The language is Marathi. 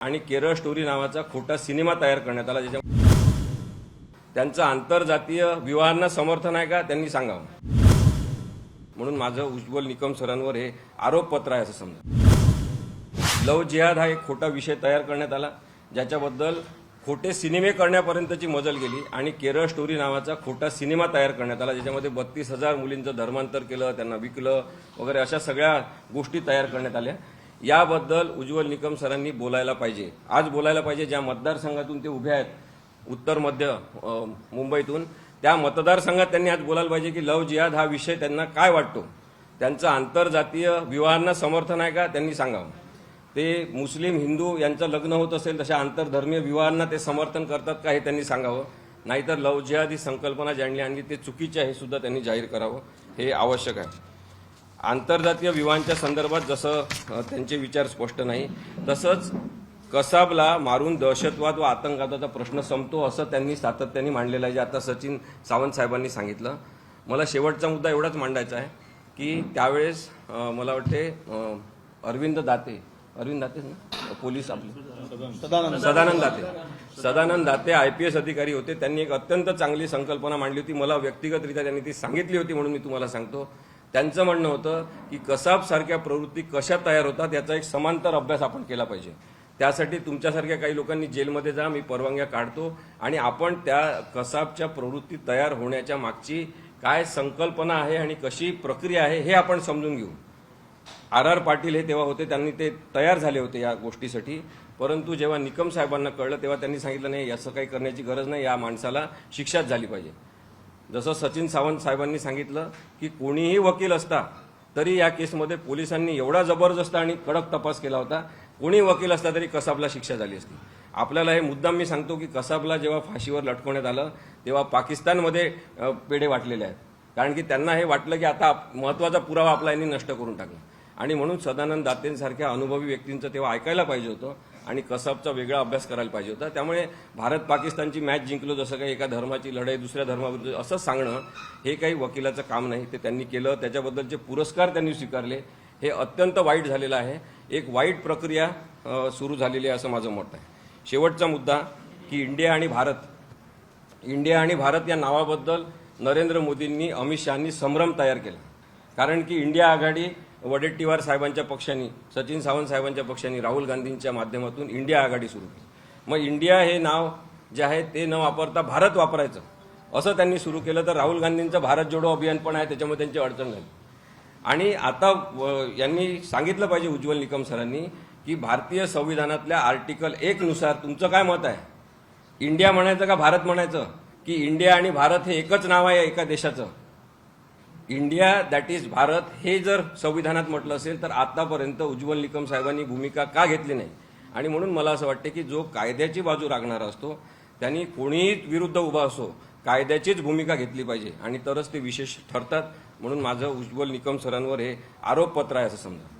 आणि केरळ स्टोरी नावाचा खोटा सिनेमा तयार करण्यात आला ज्याच्या त्यांचं आंतरजातीय विवाहांना समर्थन आहे का त्यांनी सांगावं. म्हणून माझं उज्ज्वल निकम सरांवर हे आरोपपत्र आहे असं समजा. लव जिहाद हा एक खोटा विषय तयार करण्यात आला ज्याच्याबद्दल खोटे सिनेमे करण्यापर्यंतची मजल गेली आणि केरळ स्टोरी नावाचा खोटा सिनेमा तयार करण्यात आला ज्याच्यामध्ये बत्तीस हजार मुलींचं धर्मांतर केलं त्यांना विकलं वगैरे अशा सगळ्या गोष्टी तयार करण्यात आल्या. याबद्दल उज्ज्वल निकम सरांनी बोलायला पाहिजे. आज बोलायला पाहिजे ज्या मतदारसंघातून ते उभे आहेत उत्तर मध्य मुंबईतून. त्या मतदारसंघात त्यांनी आज बोलायला पाहिजे की लव जिहाद हा विषय त्यांना काय वाटतो? त्यांचं आंतरजातीय विवाहांना समर्थन आहे का? त्यांनी सांगावं. ते मुस्लिम हिंदू यांचं लग्न होत असेल तशा आंतरधर्मीय विवाहांना ते समर्थन करतात का हे त्यांनी सांगावं? नाहीतर लव जिहाद ही संकल्पना ज्यांनी आणली ते चुकीचे आहे हे सुद्धा त्यांनी जाहीर करावं. हे आवश्यक आहे. आंतरजातीय विवाहांच्या संदर्भात जसं त्यांचे विचार स्पष्ट नाही तसंच कसाबला मारून दहशतवाद व आतंकवादाचा प्रश्न संपतो असं त्यांनी सातत्याने मांडलेलं आहे जे आता सचिन सावंत साहेबांनी सांगितलं. मला शेवटचा मुद्दा एवढाच मांडायचा आहे की त्यावेळेस मला वाटते अरविंद दाते अरविंद दाते ना? पोलीस आपले. Sadanand Date. Sadanand Date I P S अधिकारी होते. त्यांनी एक अत्यंत चांगली संकल्पना मांडली होती. मला व्यक्तिगतरित्या त्यांनी ती सांगितली होती म्हणून मी तुम्हाला सांगतो. त्यांचं म्हणणं होतं की कसाबसारख्या प्रवृत्ती कशा तयार होतात याचा एक समांतर अभ्यास आपण केला पाहिजे. त्यासाठी तुमच्यासारख्या काही लोकांनी जेलमध्ये जा मी परवानग्या काढतो आणि आपण त्या कसाबच्या प्रवृत्ती तयार होण्याच्या मागची काय संकल्पना आहे आणि कशी प्रक्रिया आहे हे आपण समजून घेऊ. आर आर पाटील हे तेव्हा होते त्यांनी ते तयार झाले होते या गोष्टीसाठी. परंतु जेव्हा निकम साहेबांना कळलं तेव्हा त्यांनी सांगितलं नाही असं काही करण्याची गरज नाही या माणसाला शिक्षाच झाली पाहिजे. जसं सचिन सावंत साहेबांनी सांगितलं की कोणीही वकील असता तरी या केसमध्ये पोलिसांनी एवढा जबरदस्त आणि कडक तपास केला होता. कोणी वकील असला तरी कसाबला शिक्षा झाली असती. आपल्याला हे मुद्दाम मी सांगतो की कसाबला जेव्हा फाशीवर लटकवण्यात आलं तेव्हा पाकिस्तानमध्ये पेढे वाटलेले आहेत. कारण की त्यांना हे वाटलं की आता महत्त्वाचा महत्त्वाचा पुरावा आपला यांनी नष्ट करून टाकला. आणि म्हणून सदानंद दातेंसारख्या अनुभवी व्यक्तींचं तेव्हा ऐकायला पाहिजे होतं. आणि कसबचा वेगळा अभ्यास करायला पाहिजे होता. त्यामुळे भारत पाकिस्तानची मॅच जिंकलो जसं काही एका धर्माची लढाई दुसऱ्या धर्माविरुद्ध असं सांगणं हे काही वकिलाचं काम नाही. ते त्यांनी केलं. त्याच्याबद्दलचे पुरस्कार त्यांनी स्वीकारले. हे अत्यंत वाईट झालेलं आहे. एक वाईट प्रक्रिया सुरू झालेली आहे असं माझं मत आहे. शेवटचा मुद्दा की इंडिया आणि भारत. इंडिया आणि भारत या नावाबद्दल नरेंद्र मोदींनी अमित शहानी संभ्रम तयार केला. कारण की इंडिया आघाडी वडेट्टीवार साहेबांच्या पक्षांनी सचिन सावंत साहेबांच्या पक्षाने राहुल गांधींच्या माध्यमातून इंडिया आघाडी सुरू केली. मग इंडिया हे नाव जे आहे ते न वापरता भारत वापरायचं. असं त्यांनी सुरू केलं तर राहुल गांधींचं भारत जोडो अभियान पण आहे त्याच्यामुळे त्यांची अडचण झाली. आणि आता व- यांनी सांगितलं पाहिजे उज्ज्वल निकम सरांनी की भारतीय संविधानातल्या आर्टिकल एकनुसार तुमचं काय मत आहे? इंडिया म्हणायचं का भारत म्हणायचं? की इंडिया आणि भारत हे एकच नाव आहे एका देशाचं. इंडिया दॅट इज भारत हे जर संविधानात म्हटलं असेल तर आतापर्यंत उज्ज्वल निकम साहेबांनी भूमिका का घेतली नाही? आणि म्हणून मला असं वाटतं की जो कायद्याची बाजू राखणारा असतो त्यांनी कोणीही विरुद्ध उभा असो कायद्याचीच भूमिका घेतली पाहिजे. आणि तरच ते विशेष ठरतात. म्हणून माझं उज्ज्वल निकम सरांवर हे आरोपपत्र आहे असं समजा.